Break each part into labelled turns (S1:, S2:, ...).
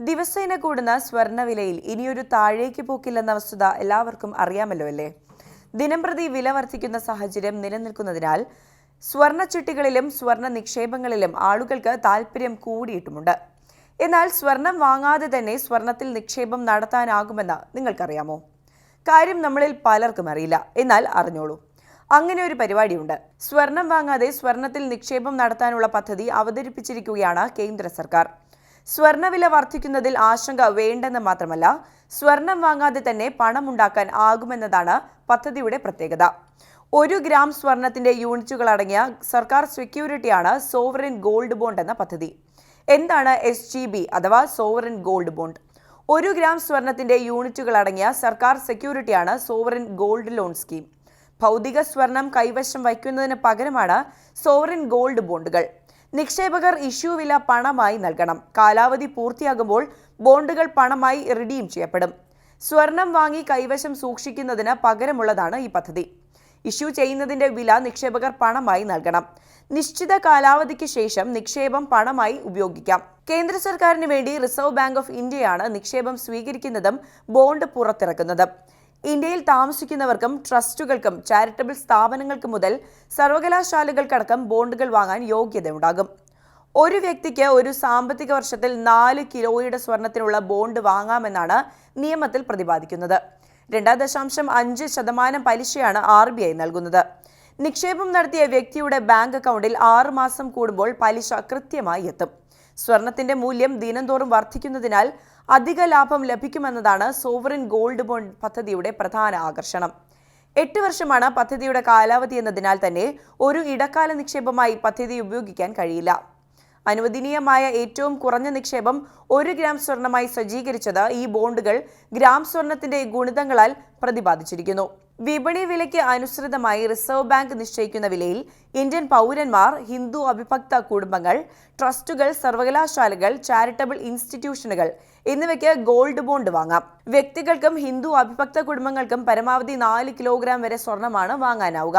S1: ദിവസേന കൂടുന്ന സ്വർണവിലയിൽ ഇനിയൊരു താഴേക്ക് പോക്കില്ലെന്ന വസ്തുത എല്ലാവർക്കും അറിയാമല്ലോ അല്ലേ? ദിനംപ്രതി വില വർദ്ധിക്കുന്ന സാഹചര്യം നിലനിൽക്കുന്നതിനാൽ സ്വർണ ചിട്ടികളിലും സ്വർണ നിക്ഷേപങ്ങളിലും ആളുകൾക്ക് താൽപ്പര്യം കൂടിയിട്ടുമുണ്ട്. എന്നാൽ സ്വർണം വാങ്ങാതെ തന്നെ സ്വർണത്തിൽ നിക്ഷേപം നടത്താനാകുമെന്ന് നിങ്ങൾക്കറിയാമോ? കാര്യം നമ്മളിൽ പലർക്കും അറിയില്ല. എന്നാൽ അറിഞ്ഞോളൂ. അങ്ങനെ ഒരു പരിപാടിയുണ്ട്. സ്വർണം വാങ്ങാതെ സ്വർണത്തിൽ നിക്ഷേപം നടത്താനുള്ള പദ്ധതി അവതരിപ്പിച്ചിരിക്കുകയാണ് കേന്ദ്ര സർക്കാർ. സ്വർണവില വർദ്ധിക്കുന്നതിൽ ആശങ്ക വേണ്ടെന്ന് മാത്രമല്ല സ്വർണം വാങ്ങാതെ തന്നെ പണമുണ്ടാക്കാൻ ആകുമെന്നതാണ് പദ്ധതിയുടെ പ്രത്യേകത. ഒരു ഗ്രാം സ്വർണത്തിന്റെ യൂണിറ്റുകൾ അടങ്ങിയ സർക്കാർ സെക്യൂരിറ്റിയാണ് സോവറിൻ ഗോൾഡ് ബോണ്ട് എന്ന പദ്ധതി. എന്താണ് എസ് ജി ബി അഥവാ സോവറിൻ ഗോൾഡ് ബോണ്ട്? ഒരു ഗ്രാം സ്വർണത്തിന്റെ യൂണിറ്റുകൾ അടങ്ങിയ സർക്കാർ സെക്യൂരിറ്റിയാണ് സോവറിൻ ഗോൾഡ് ലോൺ സ്കീം. ഭൗതിക സ്വർണം കൈവശം വയ്ക്കുന്നതിന് പകരമാണ് സോവറിൻ ഗോൾഡ് ബോണ്ടുകൾ. നിക്ഷേപകർ ഇഷ്യൂ വില പണമായി നൽകണം. കാലാവധി പൂർത്തിയാകുമ്പോൾ ബോണ്ടുകൾ പണമായി റിഡീം ചെയ്യപ്പെടും. സ്വർണം വാങ്ങി കൈവശം സൂക്ഷിക്കുന്നതിന് പകരമുള്ളതാണ് ഈ പദ്ധതി. ഇഷ്യൂ ചെയ്യുന്നതിന്റെ വില നിക്ഷേപകർ പണമായി നൽകണം. നിശ്ചിത കാലാവധിക്ക് ശേഷം നിക്ഷേപം പണമായി ഉപയോഗിക്കാം. കേന്ദ്ര സർക്കാരിന് വേണ്ടി റിസർവ് ബാങ്ക് ഓഫ് ഇന്ത്യയാണ് നിക്ഷേപം സ്വീകരിക്കുന്നതും ബോണ്ട് പുറത്തിറക്കുന്നതും. ഇന്ത്യയിൽ താമസിക്കുന്നവർക്കും ട്രസ്റ്റുകൾക്കും ചാരിറ്റബിൾ സ്ഥാപനങ്ങൾക്കും മുതൽ സർവകലാശാലകൾക്കടക്കം ബോണ്ടുകൾ വാങ്ങാൻ യോഗ്യതയുണ്ടാകും. ഒരു വ്യക്തിക്ക് ഒരു സാമ്പത്തിക വർഷത്തിൽ നാല് കിലോയുടെ സ്വർണത്തിനുള്ള ബോണ്ട് വാങ്ങാമെന്നാണ് നിയമത്തിൽ പ്രതിപാദിക്കുന്നത്. രണ്ട് ദശാംശം അഞ്ച് ശതമാനം പലിശയാണ് ആർ ബി ഐ നൽകുന്നത്. നിക്ഷേപം നടത്തിയ വ്യക്തിയുടെ ബാങ്ക് അക്കൗണ്ടിൽ ആറ് മാസം കൂടുമ്പോൾ പലിശ കൃത്യമായി എത്തും. സ്വർണത്തിന്റെ മൂല്യം ദിനംതോറും വർദ്ധിക്കുന്നതിനാൽ അധിക ലാഭം ലഭിക്കുമെന്നതാണ് സോവറിൻ ഗോൾഡ് ബോണ്ട് പദ്ധതിയുടെ പ്രധാന ആകർഷണം. എട്ട് വർഷമാണ് പദ്ധതിയുടെ കാലാവധി എന്നതിനാൽ തന്നെ ഒരു ഇടക്കാല നിക്ഷേപമായി പദ്ധതി ഉപയോഗിക്കാൻ കഴിയില്ല. അനുവദനീയമായ ഏറ്റവും കുറഞ്ഞ നിക്ഷേപം ഒരു ഗ്രാം സ്വർണമായി സജ്ജീകരിച്ചത് ഈ ബോണ്ടുകൾ ഗ്രാം സ്വർണത്തിന്റെ ഗുണിതങ്ങളാൽ പ്രതിപാദിച്ചിരിക്കുന്നു. വിപണി വിലയ്ക്ക് അനുസൃതമായി റിസർവ് ബാങ്ക് നിശ്ചയിക്കുന്ന വിലയിൽ ഇന്ത്യൻ പൗരന്മാർ ഹിന്ദു അവിഭക്ത കുടുംബങ്ങൾ ട്രസ്റ്റുകൾ സർവകലാശാലകൾ ചാരിറ്റബിൾ ഇൻസ്റ്റിറ്റ്യൂഷനുകൾ എന്നിവയ്ക്ക് ഗോൾഡ് ബോണ്ട് വാങ്ങാം. വ്യക്തികൾക്കും ഹിന്ദു അവിഭക്ത കുടുംബങ്ങൾക്കും പരമാവധി നാല് കിലോഗ്രാം വരെ സ്വർണമാണ് വാങ്ങാനാവുക.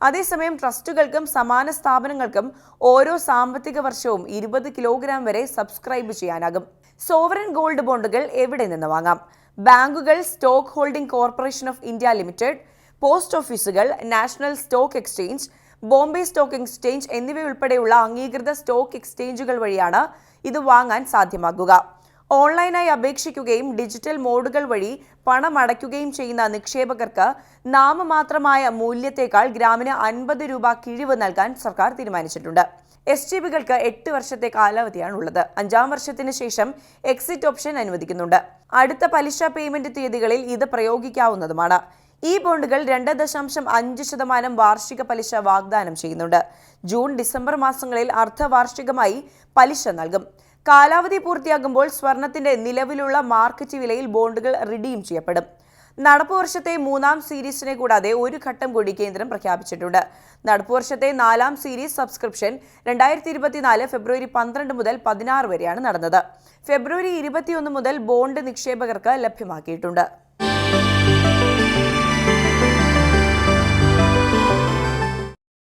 S1: അതേസമയം ട്രസ്റ്റുകൾക്കും സമാന സ്ഥാപനങ്ങൾക്കും ഓരോ സാമ്പത്തിക വർഷവും ഇരുപത് കിലോഗ്രാം വരെ സബ്സ്ക്രൈബ് ചെയ്യാനാകും. സോവറൻ ഗോൾഡ് ബോണ്ടുകൾ എവിടെ നിന്ന് വാങ്ങാം? ബാങ്കുകൾ stock holding corporation of India limited post ഓഫീസുകൾ national stock exchange Bombay stock exchange എന്നിവയുൾപ്പെടെയുള്ള അംഗീകൃത സ്റ്റോക്ക് എക്സ്ചേഞ്ചുകൾ വഴിയാണ് ഇത് വാങ്ങാൻ സാധ്യമാകുക. ഓൺലൈനായി അപേക്ഷിക്കുകയും ഡിജിറ്റൽ മോഡുകൾ വഴി പണമടയ്ക്കുകയും ചെയ്യുന്ന നിക്ഷേപകർക്ക് നാമമാത്രമായ മൂല്യത്തേക്കാൾ ഗ്രാമിന് അൻപത് രൂപ കിഴിവ് നൽകാൻ സർക്കാർ തീരുമാനിച്ചിട്ടുണ്ട്. എസ് ടി ബികൾക്ക് എട്ട് വർഷത്തെ കാലാവധിയാണ് ഉള്ളത് അഞ്ചാം വർഷത്തിന് ശേഷം എക്സിറ്റ് ഓപ്ഷൻ അനുവദിക്കുന്നുണ്ട്. അടുത്ത പലിശ പേയ്മെന്റ് തീയതികളിൽ ഇത് പ്രയോഗിക്കാവുന്നതുമാണ്. ഈ ബോണ്ടുകൾ രണ്ട് ദശാംശം അഞ്ച് ശതമാനം വാർഷിക പലിശ വാഗ്ദാനം ചെയ്യുന്നുണ്ട്. ജൂൺ ഡിസംബർ മാസങ്ങളിൽ അർദ്ധവാർഷികമായി പലിശ നൽകും. കാലാവധി പൂർത്തിയാകുമ്പോൾ സ്വർണത്തിന്റെ നിലവിലുള്ള മാർക്കറ്റ് വിലയിൽ ബോണ്ടുകൾ റിഡീം ചെയ്യപ്പെടും. നടപ്പ് വർഷത്തെ മൂന്നാം സീരീസിനെ കൂടാതെ ഒരു ഘട്ടം കൂടി കേന്ദ്രം പ്രഖ്യാപിച്ചിട്ടുണ്ട്. നടപ്പ് വർഷത്തെ നാലാം സീരീസ് സബ്സ്ക്രിപ്ഷൻ രണ്ടായിരത്തി ഇരുപത്തിനാല് ഫെബ്രുവരി പന്ത്രണ്ട് മുതൽ പതിനാറ് വരെയാണ് നടന്നത്. ഫെബ്രുവരി ഇരുപത്തിയൊന്ന് മുതൽ ബോണ്ട് നിക്ഷേപകർക്ക് ലഭ്യമാക്കിയിട്ടുണ്ട്.